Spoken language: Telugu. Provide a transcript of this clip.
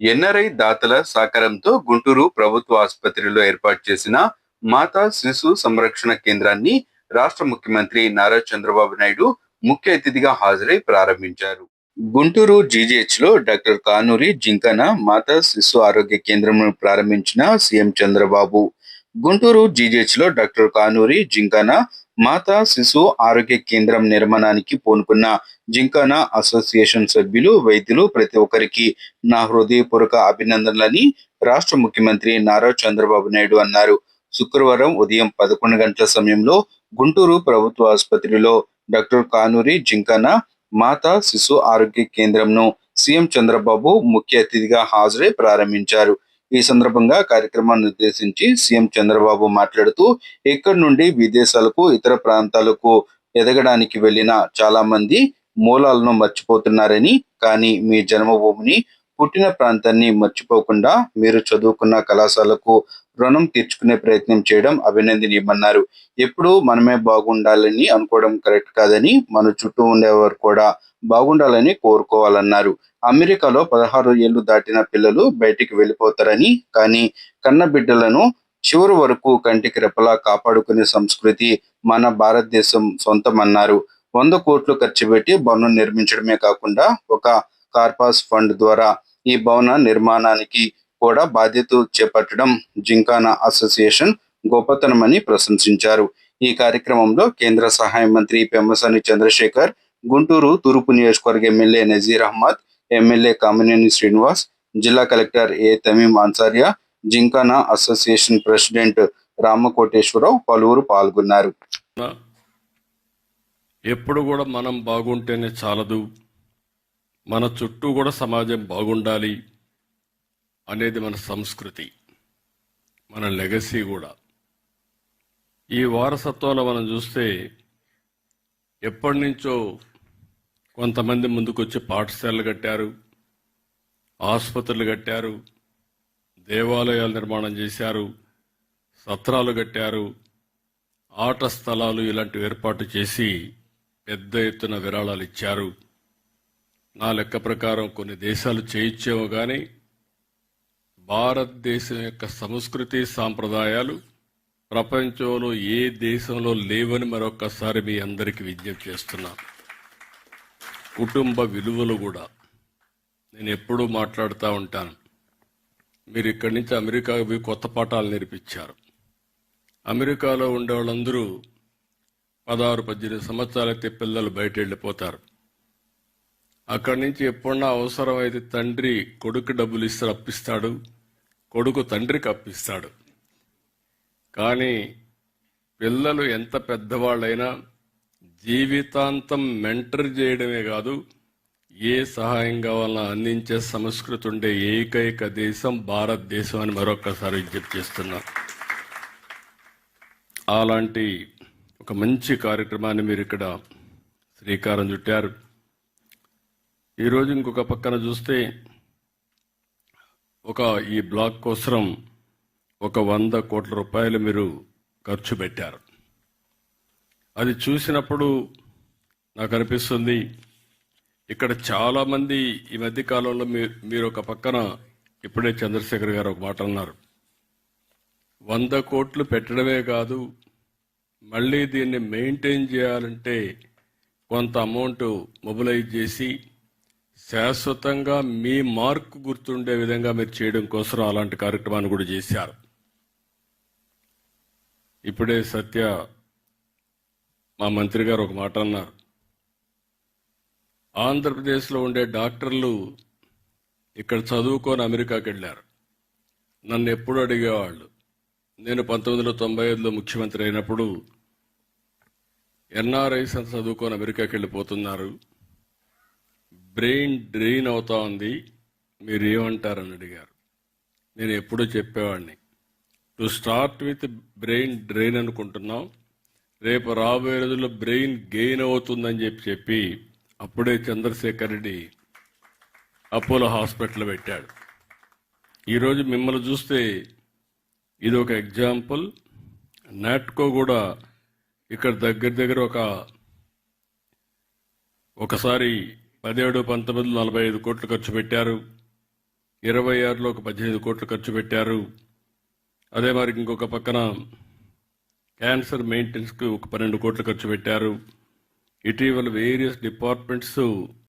ఎన్ఆర్ఐ దాతల సహకారంతో గుంటూరు ప్రభుత్వ ఆసుపత్రిలో ఏర్పాటు చేసిన మాతా శిశు సంరక్షణ కేంద్రాన్ని రాష్ట్ర ముఖ్యమంత్రి నారా చంద్రబాబు నాయుడు ముఖ్య అతిథిగా హాజరై ప్రారంభించారు. గుంటూరు జీజీహెచ్లో డాక్టర్ కానూరి జింకన మాతా శిశు ఆరోగ్య కేంద్రం ప్రారంభించిన సీఎం చంద్రబాబు. గుంటూరు జీజీహెచ్లో డాక్టర్ కానూరి జింకన మాతా శిశు ఆరోగ్య కేంద్రం నిర్మాణానికి పూనుకున్న జింకానా అసోసియేషన్ సభ్యులు వైద్యులు ప్రతి ఒక్కరికి నా హృదయపూర్వక అభినందనలని రాష్ట్ర ముఖ్యమంత్రి నారా చంద్రబాబు నాయుడు అన్నారు. శుక్రవారం ఉదయం పదకొండు గంటల సమయంలో గుంటూరు ప్రభుత్వ ఆసుపత్రిలో డాక్టర్ కానూరి జింకానా మాతా శిశు ఆరోగ్య కేంద్రంను సీఎం చంద్రబాబు ముఖ్య అతిథిగా హాజరై ప్రారంభించారు. ఈ సందర్భంగా కార్యక్రమాన్ని ఉద్దేశించి సీఎం చంద్రబాబు మాట్లాడుతూ ఇక్కడి నుండి విదేశాలకు ఇతర ప్రాంతాలకు ఎదగడానికి వెళ్ళిన చాలా మంది మూలాలను మర్చిపోతున్నారని కానీ మీ జన్మభూమిని పుట్టిన ప్రాంతాన్ని మర్చిపోకుండా మీరు చదువుకున్న కళాశాలకు రుణం తీర్చుకునే ప్రయత్నం చేయడం అభినందనీయమన్నారు. ఎప్పుడు మనమే బాగుండాలని అనుకోవడం కరెక్ట్ కాదని మన చుట్టూ ఉండేవారు కూడా బాగుండాలని కోరుకోవాలన్నారు. అమెరికాలో పదహారు ఏళ్ళు దాటిన పిల్లలు బయటికి వెళ్ళిపోతారని కానీ కన్న బిడ్డలను చివరి వరకు కంటికి రెప్పలా కాపాడుకునే సంస్కృతి మన భారతదేశం సొంతమన్నారు. వంద కోట్లు ఖర్చు పెట్టి భవనం నిర్మించడమే కాకుండా ఒక కార్పాస్ ఫండ్ ద్వారా ఈ భవన నిర్మాణానికి కూడా బాధ్యత చేపట్టడం జింకానా అసోసియేషన్ గొప్పతనమని ప్రశంసించారు. ఈ కార్యక్రమంలో కేంద్ర సహాయ మంత్రి పెమ్మసాని చంద్రశేఖర్ గుంటూరు తూర్పు నియోజకవర్గ ఎమ్మెల్యే నజీర్ అహ్మద్ ఎమ్మెల్యే కామినేని శ్రీనివాస్ జిల్లా collector A Tameem Ansariya gymkhana association president Ramakoteswara Rao పలువురు పాల్గొన్నారు. ఎప్పుడు కూడా మనం బాగుంటేనే చాలదు. మన చుట్టూ కూడా సమాజం బాగుండాలి అనేది మన సంస్కృతి మన లెగసీ కూడా. ఈ వారసత్వంలో మనం చూస్తే ఎప్పటి నుంచో కొంతమంది ముందుకొచ్చి పాఠశాలలు కట్టారు ఆసుపత్రులు కట్టారు దేవాలయాలు నిర్మాణం చేశారు సత్రాలు కట్టారు ఆట స్థలాలు ఇలాంటివి ఏర్పాటు చేసి పెద్ద ఎత్తున విరాళాలు ఇచ్చారు. నా లెక్క ప్రకారం కొన్ని దేశాలు చేయించేమో కానీ భారతదేశం యొక్క సంస్కృతి సాంప్రదాయాలు ప్రపంచంలో ఏ దేశంలో లేవని మరొకసారి మీ అందరికీ విజ్ఞప్తి చేస్తున్నాను కుటుంబ విలువలు కూడా నేను ఎప్పుడూ మాట్లాడుతూ ఉంటాను. మీరు ఇక్కడి నుంచి అమెరికాకు కొత్త పాఠాలు నేర్పించారు. అమెరికాలో ఉండే వాళ్ళందరూ పదహారు పద్దెనిమిది సంవత్సరాలైతే పిల్లలు బయట వెళ్ళిపోతారు. అక్కడి నుంచి ఎప్పుడన్నా అవసరమైతే తండ్రి కొడుకు డబ్బులు ఇస్తే అప్పిస్తాడు కొడుకు తండ్రికి అప్పిస్తాడు. కానీ పిల్లలు ఎంత పెద్దవాళ్ళైనా జీవితాంతం మెంటర్ చేయడమే కాదు ఏ సహాయం కావాలన్నా అందించే సంస్కృతి ఉండే ఏకైక దేశం భారతదేశం అని మరొకసారి విజ్ఞప్తి చేస్తున్నా. అలాంటి ఒక మంచి కార్యక్రమాన్ని మీరు ఇక్కడ శ్రీకారం చుట్టారు. ఈరోజు ఇంకొక పక్కన చూస్తే ఒక ఈ బ్లాక్ కోసం ఒక వంద కోట్ల రూపాయలు మీరు ఖర్చు పెట్టారు. అది చూసినప్పుడు నాకు అనిపిస్తుంది ఇక్కడ చాలామంది ఈ మధ్య కాలంలో మీరు మీరు ఒక పక్కన ఇప్పుడే చంద్రశేఖర్ గారు ఒక మాట అన్నారు. వంద కోట్లు పెట్టడమే కాదు మళ్ళీ దీన్ని మెయింటైన్ చేయాలంటే కొంత అమౌంట్ మొబిలైజ్ చేసి శాశ్వతంగా మీ మార్క్ గుర్తుండే విధంగా మీరు చేయడం కోసం అలాంటి కార్యక్రమాన్ని కూడా చేశారు. ఇప్పుడే సత్య మా మంత్రి గారు ఒక మాట అన్నారు. ఆంధ్రప్రదేశ్లో ఉండే డాక్టర్లు ఇక్కడ చదువుకొని అమెరికాకి వెళ్ళారు. నన్ను ఎప్పుడు అడిగేవాళ్ళు. నేను పంతొమ్మిది వందల తొంభై ఐదులో ముఖ్యమంత్రి అయినప్పుడు ఎన్ఆర్ఐస్ అంత చదువుకొని అమెరికాకి వెళ్ళిపోతున్నారు. బ్రెయిన్ డ్రెయిన్ అవుతా ఉంది. మీరు ఏమంటారని అడిగారు. నేను ఎప్పుడూ చెప్పేవాడిని. To start with brain drain అనుకుంటున్నాం. రేపు రాబోయే రోజుల్లో బ్రెయిన్ గెయిన్ అవుతుందని చెప్పి చెప్పి అప్పుడే చంద్రశేఖర్ రెడ్డి అపోలో హాస్పిటల్ పెట్టాడు. ఈరోజు మిమ్మల్ని చూస్తే ఇది ఒక ఎగ్జాంపుల్. నాట్కో కూడా ఇక్కడ దగ్గర దగ్గర ఒక ఒకసారి పదిహేడు పంతొమ్మిది నలభై ఐదు కోట్లు ఖర్చు పెట్టారు. ఇరవై ఆరులో ఒక పద్దెనిమిది కోట్లు ఖర్చు పెట్టారు. అదే మరి ఇంకొక పక్కన క్యాన్సర్ మెయింటెనెన్స్కి ఒక పన్నెండు కోట్లు ఖర్చు పెట్టారు. ఇటీవల వేరియస్ డిపార్ట్మెంట్స్